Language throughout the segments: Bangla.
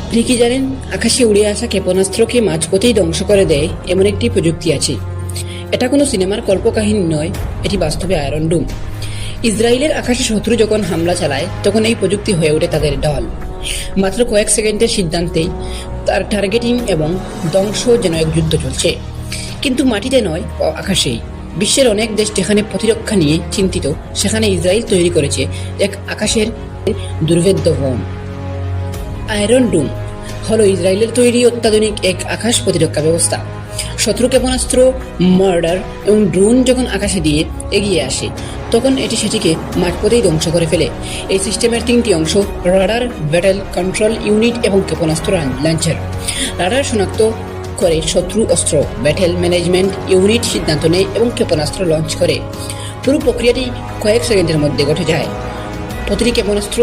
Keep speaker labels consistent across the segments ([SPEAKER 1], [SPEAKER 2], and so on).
[SPEAKER 1] আপনি কি জানেন, আকাশে উড়ে আসা ক্ষেপণাস্ত্রকে মাঝপথেই ধ্বংস করে দেয় এমন একটি প্রযুক্তি আছে। এটা কোনো সিনেমার কল্পকাহিনী নয়, এটি বাস্তবে আয়রন ডুম ইসরায়েলের আকাশে শত্রু যখন হামলা চালায়, তখন এই প্রযুক্তি হয়ে ওঠে তাদের ঢল। মাত্র কয়েক সেকেন্ডের সিদ্ধান্তেই তার টার্গেটিং এবং ধ্বংস যেন এক যুদ্ধ চলছে। কিন্তু মাটিতে নয়, আকাশেই। বিশ্বের অনেক দেশ যেখানে প্রতিরক্ষা নিয়ে চিন্তিত, সেখানে ইসরায়েল তৈরি করেছে এক আকাশের দুর্ভেদ্য ভবন আয়রন ডুম হলো ইসরায়েলের তৈরি অত্যাধুনিক এক আকাশ প্রতিরক্ষা ব্যবস্থা। শত্রু ক্ষেপণাস্ত্র, মার্ডার এবং ড্রোন যখন আকাশে দিয়ে এগিয়ে আসে, তখন এটি সেটিকে মাঠপথেই ধ্বংস করে ফেলে। এই সিস্টেমের তিনটি অংশ রাডার, ব্যাটেল কন্ট্রোল ইউনিট এবং ক্ষেপণাস্ত্র লঞ্চার। রাডার শনাক্ত করে শত্রু, অস্ত্র, ব্যাটেল ম্যানেজমেন্ট ইউনিট সিদ্ধান্ত নেয় এবং ক্ষেপণাস্ত্র লঞ্চ করে। পুরো প্রক্রিয়াটি কয়েক সেকেন্ডের মধ্যে ঘটে যায়। প্রতিটি ক্ষেপণাস্ত্র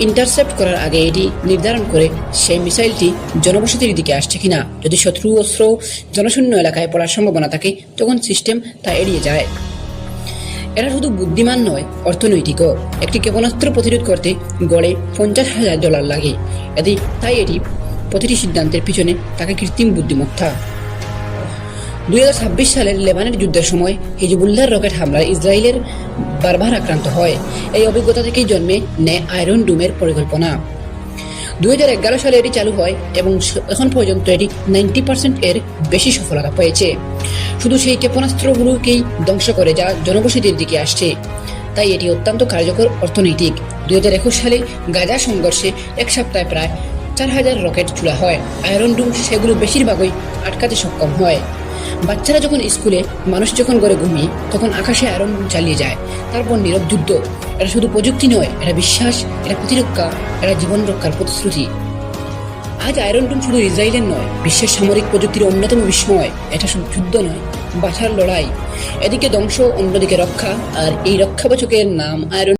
[SPEAKER 1] ইন্টারসেপ্ট করার আগে এটি নির্ধারণ করে সেই মিসাইলটি জনবসতির দিকে আসছে কিনা। যদি শত্রু অস্ত্র জনশূন্য এলাকায় পড়ার সম্ভাবনা থাকে, তখন সিস্টেম তা এড়িয়ে যায়। এরা শুধু বুদ্ধিমান নয়, অর্থনৈতিকও। একটি ক্ষেপণাস্ত্র প্রতিরোধ করতে গড়ে পঞ্চাশ হাজার ডলার লাগে। এটি তাই এটি প্রতিটি সিদ্ধান্তের পিছনে তাকে কৃত্রিম বুদ্ধিমত্তা। দুই হাজার ছাব্বিশ সালের লেবানের যুদ্ধের সময় হিজবুল্লাহর রকেট হামলায় ইসরায়েলের বারবার আক্রান্ত হয়। এই অভিজ্ঞতা থেকেই জন্মে নেয় আয়রন ডুমের পরিকল্পনা। দুই হাজার এগারো সালে এটি চালু হয় এবং এখন পর্যন্ত এটি নাইনটি পার্সেন্ট এর বেশি সফলতা পেয়েছে। শুধু সেই ক্ষেপণাস্ত্রগুলোকেই ধ্বংস করে যা জনবসতির দিকে আসছে। তাই এটি অত্যন্ত কার্যকর অর্থনৈতিক। দুই হাজার একুশ সালে গাজা সংঘর্ষে এক সপ্তাহে প্রায় চার হাজার রকেট চুলা হয়। আয়রন ডুম সেগুলো বেশিরভাগই আটকাতে সক্ষম হয়। বাচ্চারা যখন স্কুলে, মানুষ যখন ঘরে ঘুমিয়ে, তখন আকাশে আয়রন ডুম চালিয়ে যায়। তারপর নীরব যুদ্ধ। এটা শুধু প্রযুক্তি নয়, এটা বিশ্বাস, এটা প্রতিরক্ষা, এটা জীবন রক্ষার প্রতিশ্রুতি। আজ আয়রন ডুম শুধু ইসরায়েলের নয়, বিশ্বের সামরিক প্রযুক্তির অন্যতম বিস্ময়, এটা শুধু যুদ্ধ নয় বাছার লড়াই। এদিকে ধ্বংস, অন্যদিকে রক্ষা, আর এই রক্ষাবাচকের নাম আয়রন